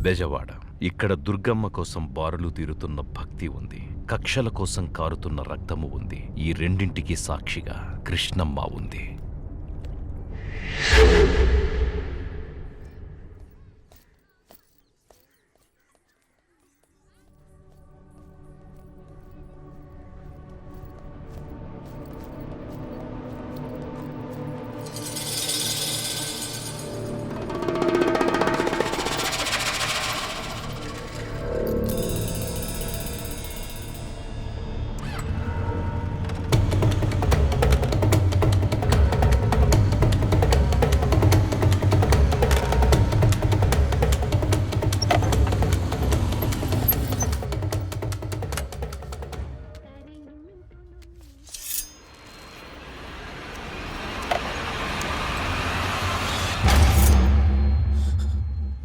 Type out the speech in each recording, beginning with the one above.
బెజవాడ. ఇక్కడ దుర్గమ్మ కోసం బారులు తీరుతున్న భక్తి ఉంది. కక్షల కోసం కారుతున్న రక్తము ఉంది. ఈ రెండింటికి సాక్షిగా కృష్ణమ్మ ఉంది.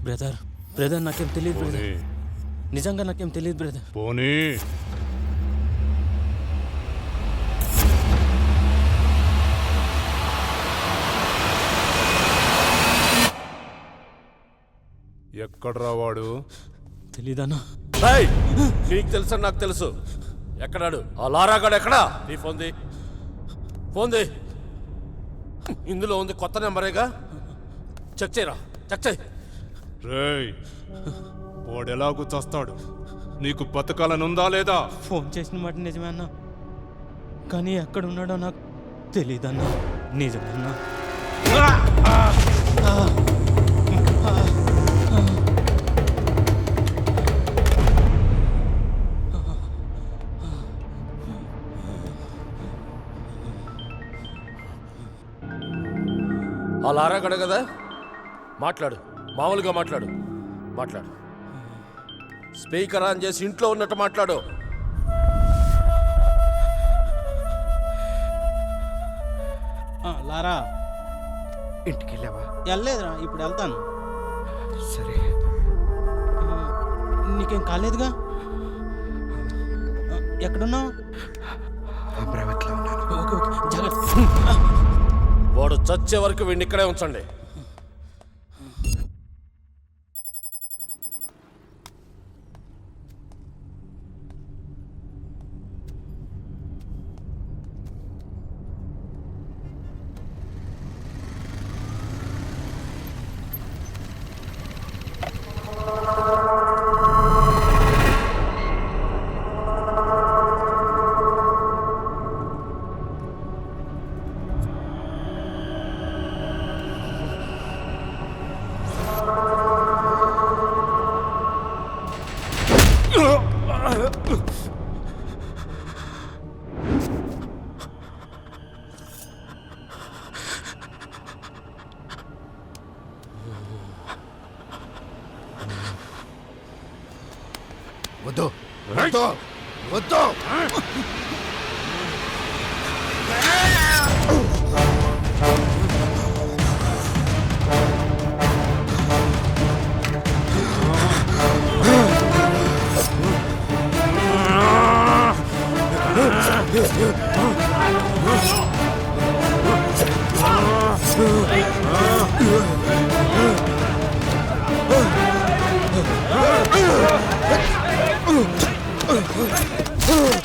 బ్రదర్. బ్రదర్ నాకేం తెలియదు బ్రదర్. నిజంగా నాకేం తెలియదు బ్రదర్. పోనీ. ఎక్కడ్రా వాడు? తెలీదన్నా. ఏయ్, నీకు తెలుసని నాకు తెలుసు. ఎక్కడాడు? ఆ లారాగాడు ఎక్కడా? నీ ఫోన్ ది ఫోన్ ది ఇందులో ఉంది కొత్త నెంబరేగా? చెక్ చేయరా? చెక్ చేయి. రేయ్ వాడెలాగూ చస్తాడు? నీకు బతకాలనుందా లేదా? ఫోన్ చేసిన మాట నిజమే అన్నా. కానీ ఎక్కడ ఉన్నాడో నాకు తెలీదన్నా. నిజమన్నా ఆ లారాగాడు కదా? మాట్లాడు. మామూలుగా మాట్లాడు. మాట్లాడు. స్పీకర్ ఆన్ చేసి ఇంట్లో ఉన్నట్టు మాట్లాడు. ఆ, లారా. ఇంటికి వెళ్ళావా వెళ్ళలేదురా ఇప్పుడు వెళ్తాను. సరే. ఆ, నీకేం కాలేదుగా? ఆ, ఎక్కడున్నావు? అమరావతిలో ఉన్నాను. Okay okay. జాగ్రత్త. వాడు చచ్చే వరకు వీడిని ఇక్కడే ఉంచండి. వద్దు ఆ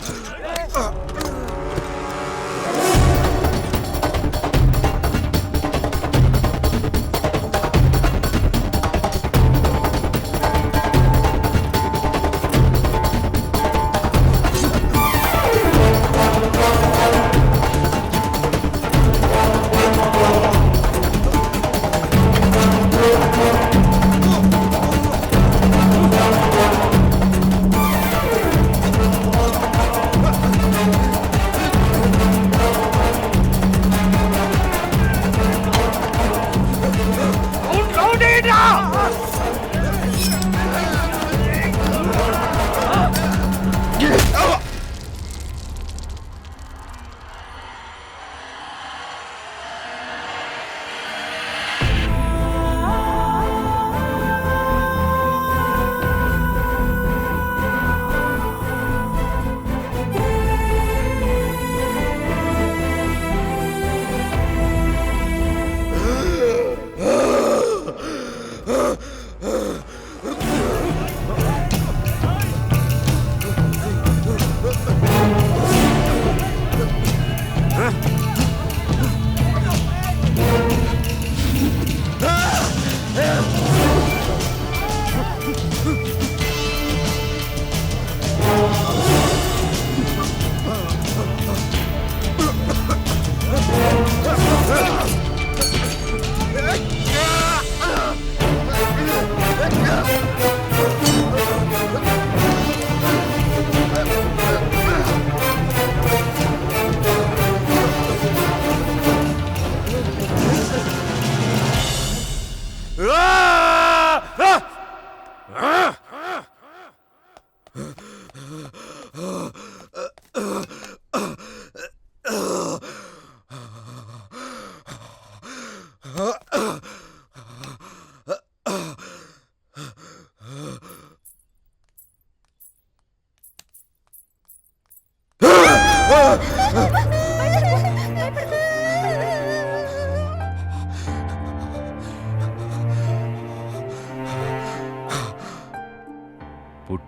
uh,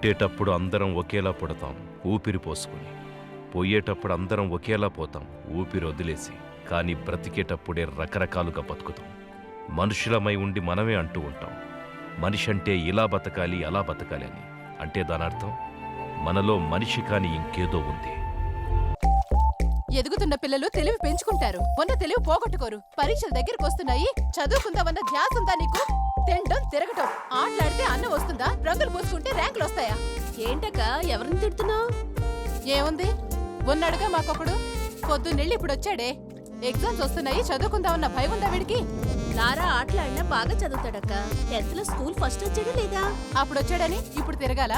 పుట్టేటప్పుడు అందరం ఒకేలా పుడతాం ఊపిరి పోసుకుని. పోయేటప్పుడు అందరం ఒకేలా పోతాం ఊపిరి వదిలేసి. కానీ బ్రతికేటప్పుడే రకరకాలుగా బతుకుతాం. మనుషులమై ఉండి మనమే అంటూ ఉంటాం. మనిషి అంటే ఇలా బతకాలి అలా బతకాలి అని. అంటే దాని అర్థం మనలో మనిషి కాని ఇంకేదో ఉంది. ఎదుగుతున్న పిల్లలు తెలివి పెంచుకుంటారు. ఉన్న తెలివి పోగొట్టుకోరు. పరీక్షలు దగ్గరకు వస్తున్నాయి. చదువుకుందామన్న ధ్యాస ఉందా నీకు? తినడం తిరగటం. ఆటలాడితే అన్నం వస్తుందా? రంగులు పూసుకుంటే ర్యాంకులు వస్తాయా? ఏంటక్క ఎవరిని తిడుతున్నావు? ఏముంది? ఉన్నాడుగా మాకొకడు. పొద్దున్నెళ్ళి ఇప్పుడు వచ్చాడే. ఎగ్జామ్స్ వస్తున్నాయి. చదువుకుందామన్న భయం ఉందా వీడికి? లారా ఆటలాడినా బాగా చదువుతాడక్క. టెన్త్లో స్కూల్ ఫస్ట్ వచ్చాడు లేదా? అప్పుడు వచ్చాడని ఇప్పుడు తిరగాల?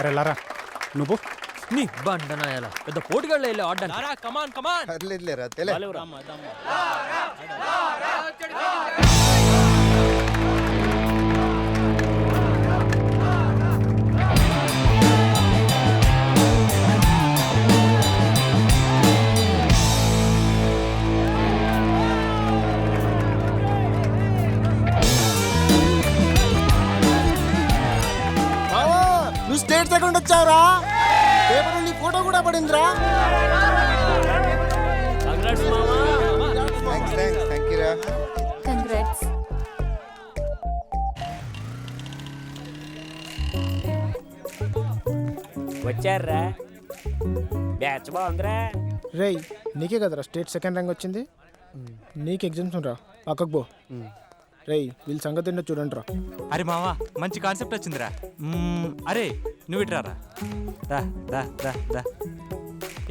అరే లారా నువ్వు నీ బండనాయాల పెద్ద పోటుగాళ్ళు వెళ్ళి ఆడడానికి కమాన్ కమాన్ పర్లేదులేరా తెలే వచ్చావురా? పేపర్ నీ ఫోటో కూడా పడిందిరా. కంగ్రాట్స్ వచ్చారా బ్యాచ్ బాగుందిరా. రేయ్ నీకే కదరా స్టేట్ సెకండ్ ర్యాంక్ వచ్చింది? నీకు ఎగ్జామ్స్ రా పక్కకు పో. రేయ్ వీళ్ళ సంగతి ఏంటో చూడండి రా అరే మావా మంచి కాన్సెప్ట్ వచ్చిందిరా. మ్మ్, అరే నువ్వు ఇట్రా రా రా రా రా రా.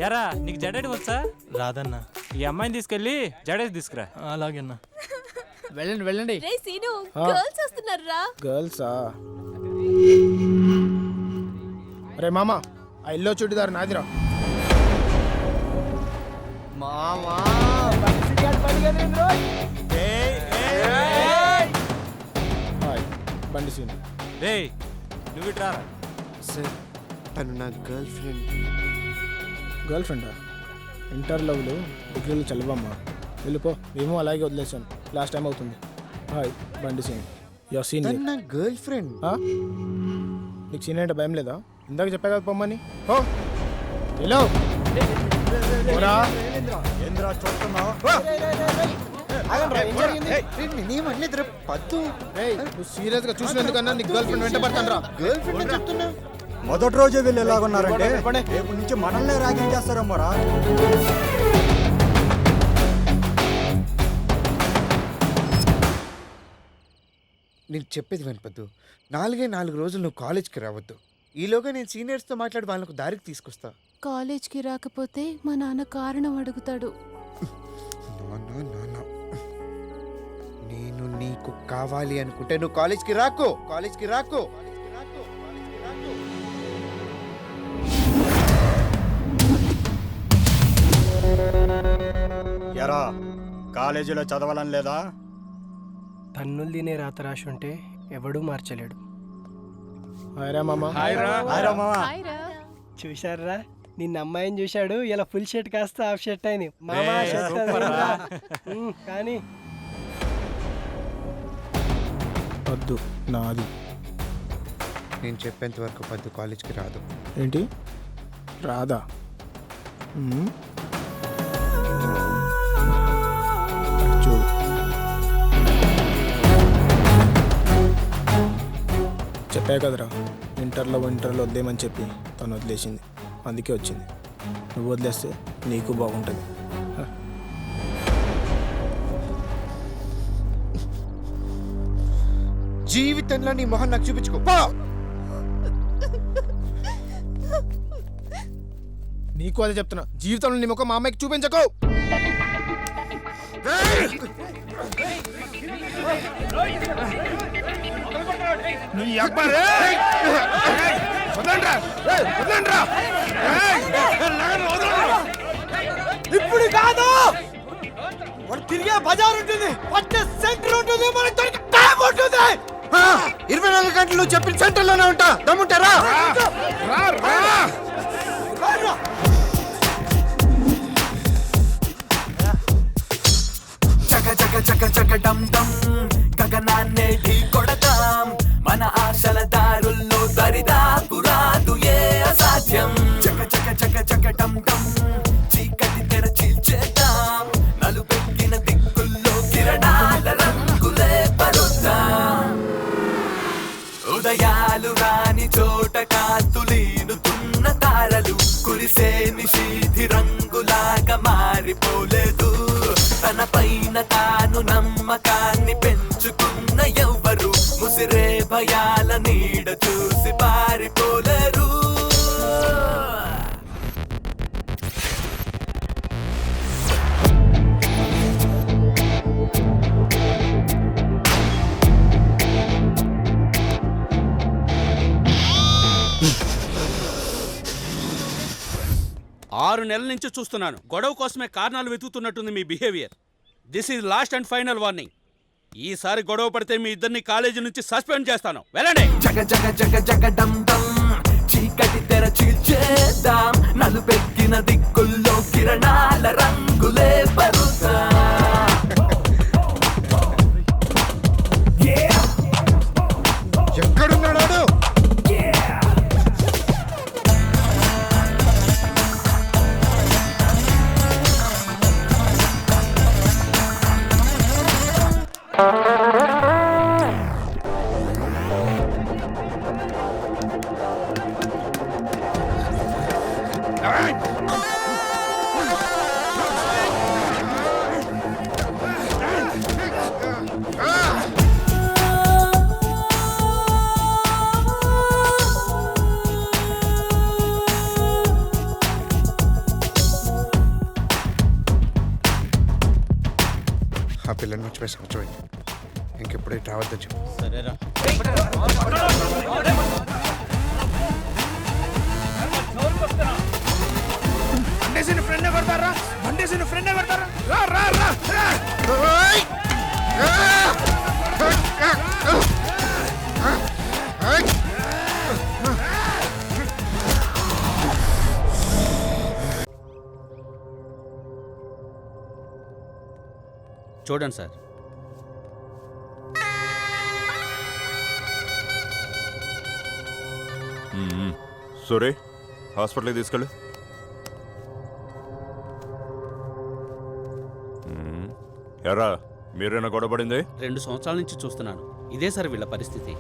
యారా నీకు జడేటి వచ్చా? రాదన్నా. ఈ అమ్మాయిని తీసుకెళ్ళి జడేసి తీసుకురా. అలాగేనా వెళ్ళండి వెళ్ళండి. రే సీను. గర్ల్స్ వస్తున్నారా గర్ల్సా? అరే మామ ఆ ఇల్లో చుడిదారు నాదిరా. మామా బండి సీన్ రే నువ్వు ఇట్రా రా సార్ తను నా గర్ల్ ఫ్రెండ్ గర్ల్ ఫ్రెండా ఇంటర్ లవ్లు డిగ్రీలు చల్లవమ్మా వెళ్ళిపో మేము అలాగే వదిలేసాను లాస్ట్ టైం అవుతుంది హాయ్ బండి సీన్ యో సీన్ తను నా గర్ల్ ఫ్రెండ్ నీకు సీన్ అంటే భయం లేదా ఇందాక చెప్పా కదా పొమ్మని ఓ హలో పద్దు. రేయ్, నువ్వు సీరియస్గా చూసినందుకన్నా నీ గర్ల్ ఫ్రెండ్ వెంట పడతాను రా. గర్ల్ ఫ్రెండ్ చెప్తున్నా? మొదటి రోజే వీళ్ళు ఎలాగున్నారంటే రేపు నుంచి మనల్నే ర్యాగింగ్ చేస్తారమ్మరా నీకు చెప్పేది వినపద్దు నాలుగే నాలుగు రోజులు నువ్వు కాలేజ్కి రావద్దు. ఈలోగా నేను సీనియర్స్తో మాట్లాడి వాళ్ళకు దారికి తీసుకొస్తా. కాలేజ్కి రాకపోతే మా నాన్న కారణం అడుగుతాడు. నాన్న నాన్న నేను నీకు కావాలి అనుకుంటే నువ్వు కాలేజ్కి రాకు కాలేజ్కి రాకు. కాలేజ్కి రాకు, కాలేజ్కి రాకు. ఎరా కాలేజీలో చదవాలని లేదా? తన్నులు తినే రాత రాసి ఉంటే ఎవడూ మార్చలేడు. చూశారా నిన్న అమ్మాయిని చూశాడు ఇలా ఫుల్ షర్ట్ కాస్త హాఫ్ షర్ట్ అయింది మామ? కానీ వద్దు నాది. నేను చెప్పేంత వరకు పద్దు కాలేజ్కి రాదు. ఏంటి? రాదా? మ్మ్. అటు చూడు. చెప్పా కదరా ఇంటర్లో ఇంటర్లో వద్దేమని చెప్పి తను వదిలేసింది. అందుకే వచ్చింది. నువ్వు వదిలేస్తే నీకు బాగుంటుంది. జీవితంలో నీ మొహం నాకు చూపించుకో. పో! నీకు అదే చెప్తున్నా. జీవితంలో నీ ముఖం మా అమ్మాయికి చూపించకు! ఇప్పుడు కాదు! వాడు తిరిగే బజార్ ఉంటుంది. వచ్చే సెంటర్ ఉంటుంది. మనకి దొరికే ట్యాబ్ ఉంటుంది. ఇరవై నాలుగు గంటలు చెప్పిన సెంటర్లోనే ఉంటా. దమ్ముంటారా? చక చక చక చక డమ్ డమ్ గగనాన్నే ఢీ కొడతాం. మన ఆశల దారుల్లో దరిదాపురాదు ఏ అసాధ్యం. చక చక చక చక డమ్ చోట కాతులీనుతున్న తారలు కురిసే నిశీధి రంగులాగా మారిపోలేదు. తన పైన తాను నమ్మకాన్ని పెంచుకున్న ఎవ్వరు ముసిరే భయాల నీడ చూసి పారిపోలే ఆరు నెలల నుంచి చూస్తున్నాను. గొడవ కోసమే కారణాలు వెతుకుతున్నట్టుంది మీ behaviour. This is last and final warning ఈసారి గొడవ పడితే మీ ఇద్దరిని కాలేజీ నుంచి సస్పెండ్ చేస్తాను. వెళ్ళండి. జగ జగ జగ జగ డం డం. చీకటి తెర చీల్చేద్దాం. నలుపెక్కిన దిక్కుల్లో కిరణాల రంగులే పరుతా ఆ పిల్లని మర్చిపోయి సంవత్సరం అయింది ఇంకెప్పుడే రావద్దని చెప్పు. సరేరా. బండేసిన ఫ్రెండ్ కొడతారా బండేసిన ఫ్రెండ్ కొడతారా రా? రా రా చూడండి సార్. సరే హాస్పిటల్కి తీసుకెళ్ళు. ఎరా మీరేనా గొడవపడింది రెండు సంవత్సరాల నుంచి చూస్తున్నాను. ఇదే సార్ వీళ్ళ పరిస్థితి.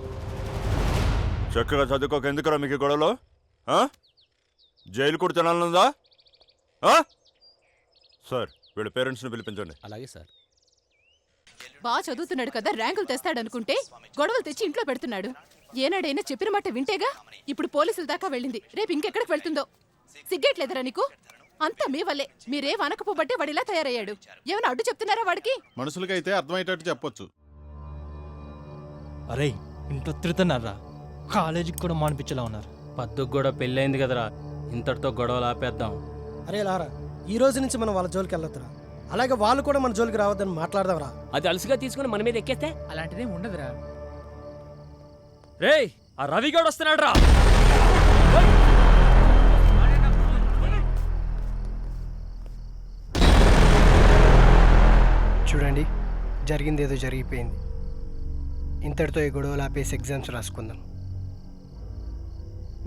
చక్కగా చదువుకోక ఎందుకురా మీకు గొడవలో? జైలు కూడా తినాలనుందా? సార్ వీళ్ళ పేరెంట్స్ని పిలిపించండి. అలాగే సార్. బాగా చదువుతున్నాడు కదా ర్యాంకులు తెస్తాడనుకుంటే గొడవలు తెచ్చి ఇంట్లో పెడుతున్నాడు. ఏనాడైనా చెప్పిన మాట వింటేగా ఇప్పుడు పోలీసుల దాకా వెళ్ళింది. రేపు ఇంకెక్కడికి వెళ్తుందో? సిగ్గేట్లేదురా నీకు? అంతా మీ వల్లే. మీరే వనకపోబట్టే వాడిలా తయారయ్యాడు. ఏమైనా అడ్డు చెప్తున్నారా వాడికి? మనుషులకైతే అర్థమయ్యేటట్టు చెప్పొచ్చు. అరే ఇంట్లో తిడుతున్నారా? కాలేజీకి కూడా మానిపించేలా ఉన్నారు. పద్దుకు కూడా పెళ్ళైంది కదరా. ఇంతటితో గొడవలు ఆపేద్దాం. అరే లారా ఈ రోజు నుంచి మనం వాళ్ళ జోలికి వెళ్ళొద్దురా. అలాగే వాళ్ళు కూడా మన జోలికి రావద్దని మాట్లాడదాంరా. అది అలసిగా తీసుకుని మన మీద ఎక్కేస్తే? అలాంటిదే ఉండదురా. రేయ్ ఆ రవిగౌడ్ వస్తున్నాడు రా చూడండి జరిగింది ఏదో జరిగిపోయింది. ఇంతటితో ఈ గొడవలు ఆపేసి ఎగ్జామ్స్ రాసుకుందాం.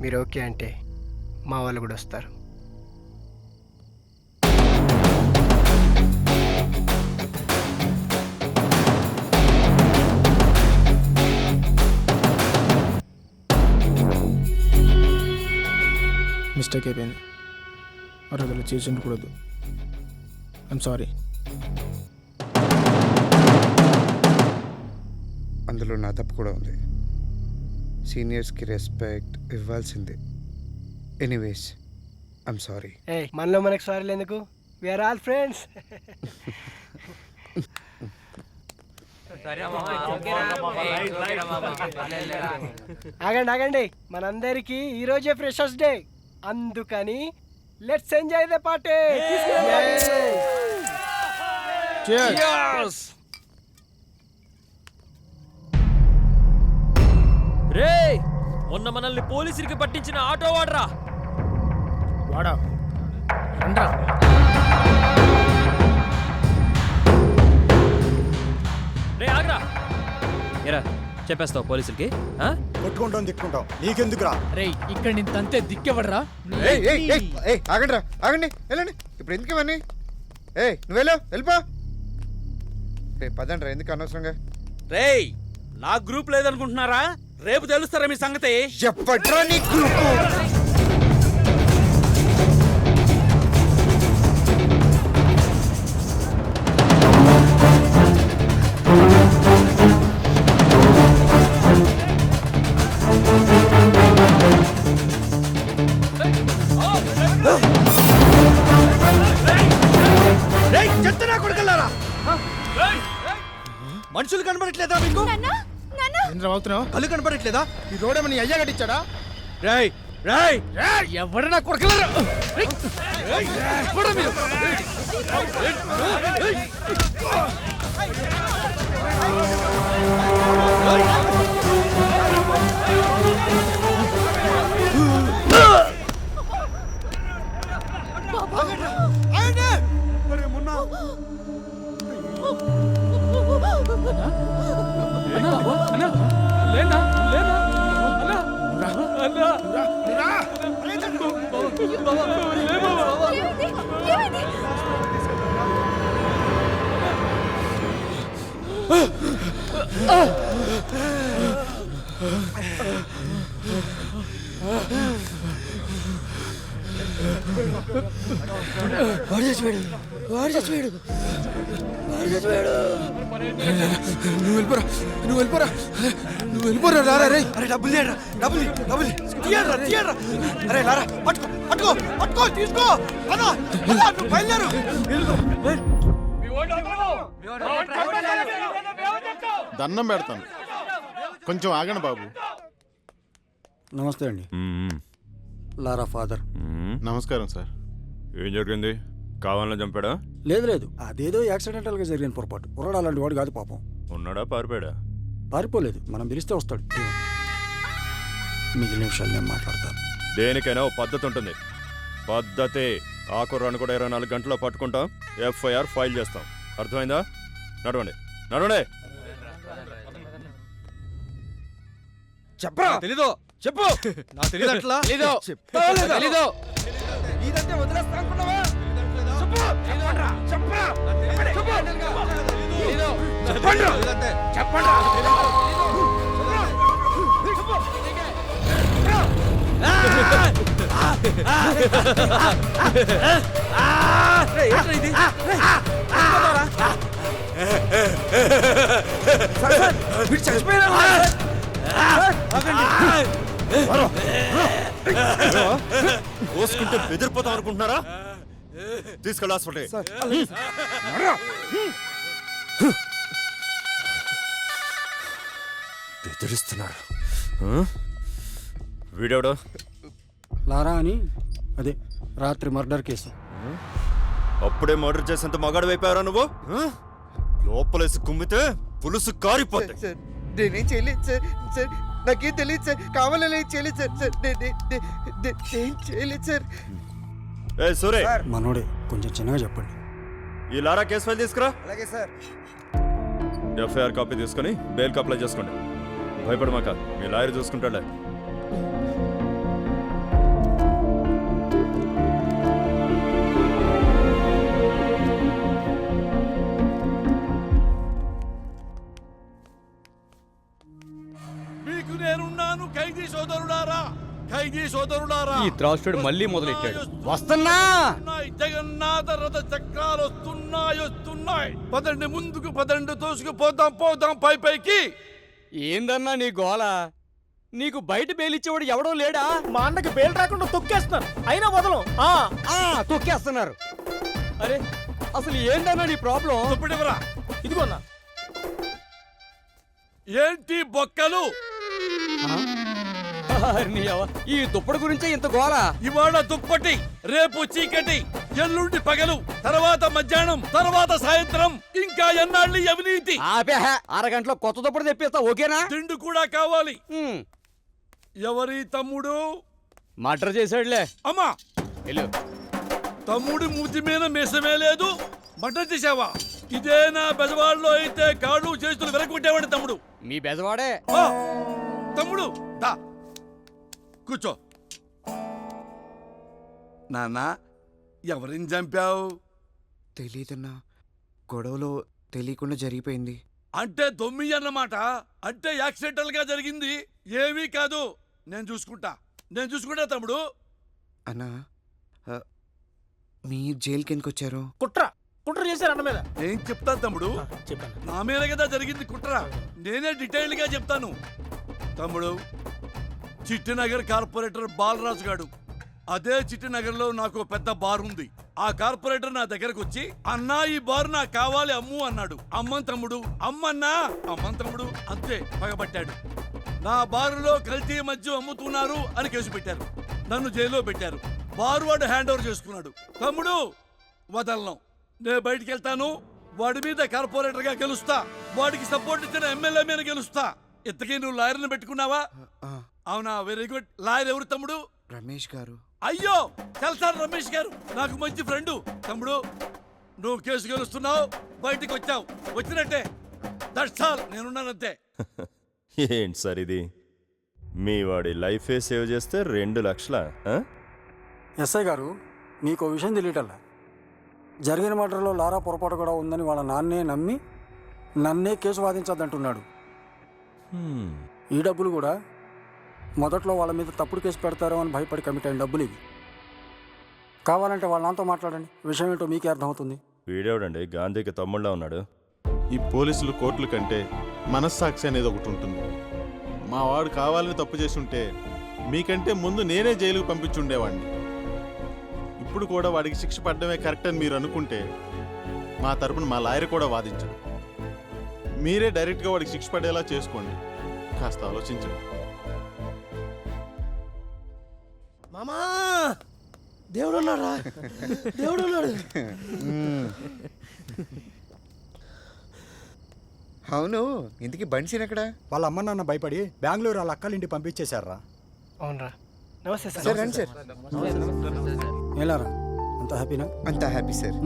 మీరు ఓకే అంటే మా వాళ్ళు కూడా వస్తారు. మిస్టేక్ అయిపోయింది. అరే వీళ్ళు చేసి ఉండకూడదు. ఐమ్ సారీ అందులో నా తప్పు కూడా ఉంది. సీనియర్స్కి రెస్పెక్ట్ ఇవ్వాల్సిందే. ఎనీవేస్ ఐమ్ సారీ ఏ మనలో మనకు సారీలు ఎందుకు? వీఆర్ ఆల్ ఫ్రెండ్స్ ఆగండి ఆగండి. మనందరికి ఈ రోజే ఫ్రెషర్స్ డే అందుకని లెట్స్ ఎంజాయ్ ద పార్టీ. రేయ్ మొన్న మనల్ని పోలీసులకి పట్టించిన ఆటో వాడరా. వాడా? రండ్రా. రే ఆగ్రా. ఎరా చెప్పేస్తావు పోలీసులకి ఆ? కొట్టుకుంటాం తిట్టుకుంటాం. నీకెందుకురా? రే ఇక్కడ నేను తంతే దిక్కెవడరా? ఏయ్ ఏయ్ ఏయ్ ఏయ్ ఆగండి రా ఆగండి వెళ్ళండి. ఇప్పుడు ఎందుకు ఇవన్నీ? ఏయ్ నువ్వు వెళ్ళు వెళ్ళిపో. రే పదండి రా ఎందుకు అనవసరంగా? రేయ్ నా గ్రూప్ లేదనుకుంటున్నారా? రేపు తెలుస్తారా మీ సంగతి? ఎప్పట్రా నీ గ్రూపు? మనుషులు కనబడట్లేదా మీకు? ఏంద్రా అవుతున్నావు కళ్ళు కనబడట్లేదా? ఈ రోడ్ ఏమని అయ్యా కట్టించాడా రాయ్ రాయ్. ఎవడన్నా కొడకలేరు నువ్వు లారా పట్టుకో పట్టుకో పట్టుకో తీసుకో. పద పద నువ్వు బయలుదేరు. దండం పెడతాను. కొంచెం ఆగండి బాబు. నమస్తే అండి. లారా ఫాదర్. నమస్కారం సార్. ఏం జరిగింది? కావాలని చంపాడా? లేదు లేదు. అదేదో యాక్సిడెంటల్గా జరిగిన పొరపాటు. కుర్రాడు అలాంటి వాడు కాదు పాపం. ఉన్నాడా? పారిపోయాడా? పారిపోలేదు. మనం పిలిస్తే వస్తాడు. మిగిలిన విషయాలు నేను మాట్లాడతాను. దేనికైనా ఓ పద్ధతి ఉంటుంది పద్ధతి ఆ కుర్రాన్ని కూడా ఇరవై నాలుగు గంటల్లో పట్టుకుంటాం ఎఫ్ఐఆర్ ఫైల్ చేస్తాం అర్థమైందా నడవండి నడవండి చెప్పరా తెలీదు చెప్పు నా తెలియదు అట్లా తెలీదు ఇదంటే వదిలేస్తా అనుకున్నావా చెప్పు చెప్పరా కోసుకుంటే బెదిరిపోతాం అనుకుంటున్నారా? తీసుకెళ్ళి హాస్పిటల్ బెదిరిస్తున్నారు? వీడెవడో? లారా అని అదే రాత్రి మర్డర్ కేసు. అప్పుడే మర్డర్ చేసేంత మగాడు అయిపోయారా నువ్వు? లోపలేసి కుమ్మితే పులుసు కారిపోతాయి. సార్ నేనేం చేయలేదు సార్ సార్ నాకేం తెలియదు సార్ కావాలని చేయలేదు సార్ సార్ నే- నే- నే- నే- ఏం చేయలేదు సార్. ఏ సూరే! మనోడే కొంచెం చిన్నగా చెప్పండి. ఈ లారా కేసు ఫైల్ తీసుకురా. అలాగే సార్. ఎఫ్ఐఆర్ కాపీ తీసుకొని బెయిల్కి అప్లై చేసుకోండి. భయపడమాక మీ లాయర్ చూసుకుంటాడులే. సోదరులారా ఈ త్రాసుడు మళ్ళీ మొదలెట్టాడు? వస్తున్నా? జగన్నాథ రథ చక్రాలు వస్తున్నాయి వస్తున్నాయి. పదండి ముందుకు పదండి తోసుకు పోదాం పోదాం పై పైకి. ఏందన్నా నీ గోల? నీకు బయట బేలిచ్చేవాడు ఎవడో లేడా? మా అన్నకి బేల్ రాకుండా తొక్కేస్తున్నారు. అయినా వదలం. ఆ, ఆ తొక్కేస్తున్నారు. అరే అసలు ఏందన్నా నీ ప్రాబ్లం? ఇప్పుడివరా ఇదిగో అన్న. ఏంటి బొక్కలు? ఈ దుప్పటి గురించే ఇంత గోల? ఇవాళ దుప్పటి రేపు చీకటి ఎల్లుండి పగలు తర్వాత మధ్యాహ్నం తర్వాత సాయంత్రం ఇంకా ఎన్నాళ్ళు అవినీతి. ఆపే అరగంటలో కొత్త దుప్పటి తెప్పిస్తా ఓకేనా? తిండి కూడా కావాలి. ఎవరి తమ్ముడు? మర్డర్ చేశాడులే. అమ్మా! వెళ్ళు. తమ్ముడి మూతి మీద మీసమే లేదు మటన్ చేసావా ఇదే నా బెజవాడలో అయితే కాళ్ళు చేతులు వెనక్కొట్టేవాడు తమ్ముడు. మీ బెదవాడే ఆ, తమ్ముడు దా. కూర్చో. నాన్న ఎవరిని చంపావు? తెలీదన్నా గొడవలో తెలియకుండా జరిగిపోయింది. అంటే తొమ్మిది అన్నమాట. అంటే యాక్సిడెంటల్గా జరిగింది. ఏమీ కాదు. నేను చూసుకుంటా. నేను చూసుకుంటా తమ్ముడు. అన్నా ఆ, మీరు జైలుకి ఎందుకు వచ్చారు కుట్ర. కుట్ర చేశారు అన్న మీద. నేను చెప్తాను తమ్ముడు? చెప్పాను నా మీద కదా జరిగింది కుట్ర. నేనే డీటెయిల్గా చెప్తాను. తమ్ముడు చిట్టినగర్ కార్పొరేటర్ బాలరాజు గాడు అదే చిట్టినగర్లో నాకు పెద్ద బార్ ఉంది. ఆ కార్పొరేటర్ నా దగ్గరకు వచ్చి అన్నా ఈ బార్ నాకు కావాలి అమ్ము అన్నాడు. అమ్మన్ తమ్ముడు అమ్మన్నా! అమ్మన్ తమ్ముడు? అంతే పగబట్టాడు. నా బారులో కల్తీ మద్యం అమ్ముతున్నారు అని కేసు పెట్టారు. నన్ను జైల్లో పెట్టారు. బారు వాడు హ్యాండ్ ఓవర్ చేసుకున్నాడు. తమ్ముడు వదలను. నేను బయటికి వెళ్తాను వాడి మీద కార్పొరేటర్గా గెలుస్తా. వాడికి సపోర్ట్ ఇచ్చిన ఎమ్మెల్యే మీద గెలుస్తా. ఇంతకీ నువ్వు లాయర్ని పెట్టుకున్నావా? అవునా? వెరీ గుడ్ లాయర్ ఎవరు తమ్ముడు? రమేష్ గారు. అయ్యో! తెలుసాను రమేష్ గారు. నాకు మంచి ఫ్రెండు తమ్ముడు నువ్వు కేసు గెలుస్తున్నావు బయటికి వచ్చావు. వచ్చినట్టే. That's all నేనున్నానంతే. ఏంటి సార్ ఇది? మీ వాడి లైఫే సేవ్ చేస్తే రెండు లక్షల? ఎస్ఐ గారు మీకు విషయం తెలియటల్లా. జరిగిన మటర్లో లారా పొరపాటు కూడా ఉందని వాళ్ళ నాన్నే నమ్మి నన్నే కేసు వాదించద్దంటున్నాడు. ఈ డబ్బులు కూడా మొదట్లో వాళ్ళ మీద తప్పుడు కేసు పెడతారో అని భయపడి కమిట్ అయిన డబ్బులు ఇవి. కావాలంటే వాళ్ళ నాన్నతో మాట్లాడండి. విషయం ఏంటో మీకే అర్థమవుతుంది. వీడేవడండి? గాంధీకి తమ్ముళ్ళ ఉన్నాడు. ఈ పోలీసులు కోర్టుల కంటే మనస్సాక్షి అనేది ఒకటి ఉంటుంది. మా వాడు కావాలని తప్పు చేసి ఉంటే మీకంటే ముందు నేనే జైలుకు పంపించుండేవాడిని ఇప్పుడు కూడా వాడికి శిక్ష పడడమే కరెక్ట్ అని మీరు అనుకుంటే మా తరపున మా లాయర్ కూడా వాదించడు. మీరే డైరెక్ట్గా వాడికి శిక్ష పడేలా చేసుకోండి. కాస్త ఆలోచించండి. మామా! దేవుడు ఉన్నాడా దేవుడు ఉన్నాడు అవును ఇంతకీ బన్సీన్ ఎక్కడ వాళ్ళ అమ్మ నాన్న భయపడి బెంగళూరు వాళ్ళ అక్కల ఇంటి పంపించేశారా అవునరా. నమస్తే సార్. సార్ రండి సార్. అంత హ్యాపీనా? అంతా హ్యాపీ సార్.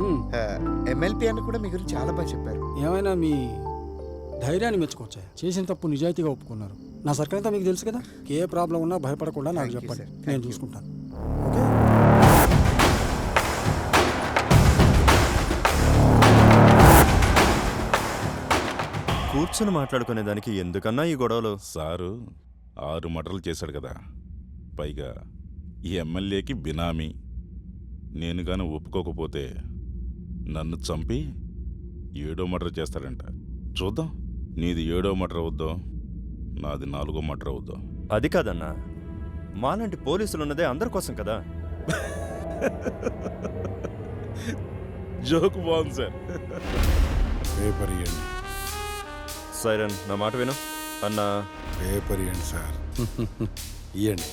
ఎమ్మెల్పీ అని కూడా మీ గురించి చాలా బాగా చెప్పారు. ఏమైనా మీ ధైర్యాన్ని మెచ్చుకోవచ్చా చేసిన తప్పు నిజాయితీగా ఒప్పుకున్నారు. నా సర్కిల్ అంతా మీకు తెలుసు కదా? ఏ ప్రాబ్లం ఉన్నా భయపడకుండా నాకు చెప్పండి. నేను. చూసుకుంటాను. ఓకే? కూర్చొని మాట్లాడుకునే దానికి ఎందుకన్నా ఈ గొడవలు? సారు ఆరు మటర్లు చేశాడు కదా. పైగా ఈ ఎమ్మెల్యేకి బినామీ. నేను గాని ఒప్పుకోకపోతే నన్ను చంపి ఏడో మటర్ చేస్తాడంట. చూద్దాం. నీది ఏడో మటర్ అవుద్దో నాది నాలుగో మటర్ అవుద్దో. అది కాదన్నా. మాలాంటి పోలీసులు ఉన్నదే అందరి కోసం కదా. జోక్ బాగుంది సార్. పేపర్ ఇవ్వండి సైరన్ నా మాట విను. అన్నా. పేపర్ ఇవ్వండి సార్. ఇవ్వండి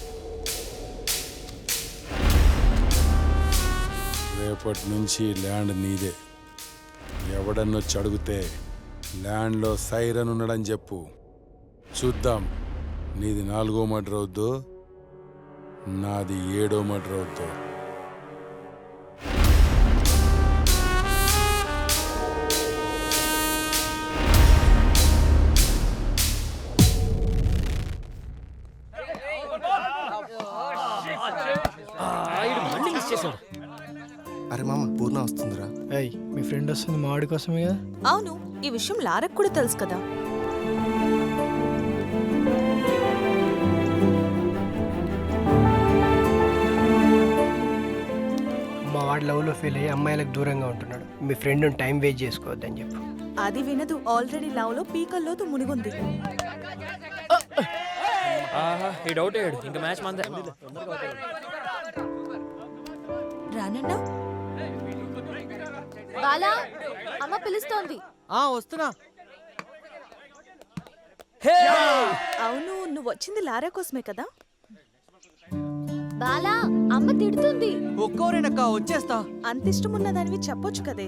రేపటి నుంచి ల్యాండ్ నీదే. ఎవడన్నొచ్చి అడిగితే ల్యాండ్లో సైరన్ ఉన్నాడని చెప్పు. చూద్దాం. నీది నాలుగో మటర్ నాది ఏడో మటర్ అవుద్దో వస్తుంది మా వాడి కోసమే కదా? అవును ఈ విషయం లారకు కూడా తెలుసు కదా. మా వాడి లవ్లో ఫెయిల్ అయ్యి అమ్మాయిలకు దూరంగా ఉంటున్నాడు. మీ ఫ్రెండ్ టైం వేస్ట్ చేసుకోవద్దని చెప్పు. అది వినదు ఆల్రెడీ లవ్లో పీకల్లోతు మునిగుంది. ఈ డౌట్ అయ్యాడు ఇంకా మ్యాచ్ మందే. రానన్నా? బాలా అమ్మ పిలుస్తోంది. వస్తున్నా. అవును నువ్వు వచ్చింది లారా కోసమే కదా? బాలా అమ్మ తిడుతుంది. ఒక్కోరేనక్క వచ్చేస్తా. అంత ఇష్టం ఉన్నదానివి చెప్పొచ్చు కదే.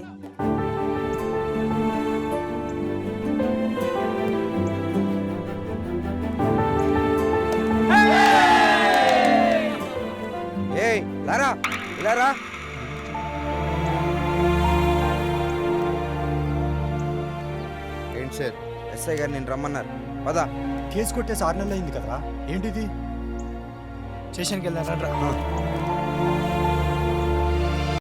ఏయ్! లారా లారా సార్ ఎస్ఐ గారు నేను రమ్మన్నారు. పదా. కేసు కొట్టేసి ఆరు నెలలు అయింది కదరా. ఏంటిది? స్టేషన్కి వెళ్ళారా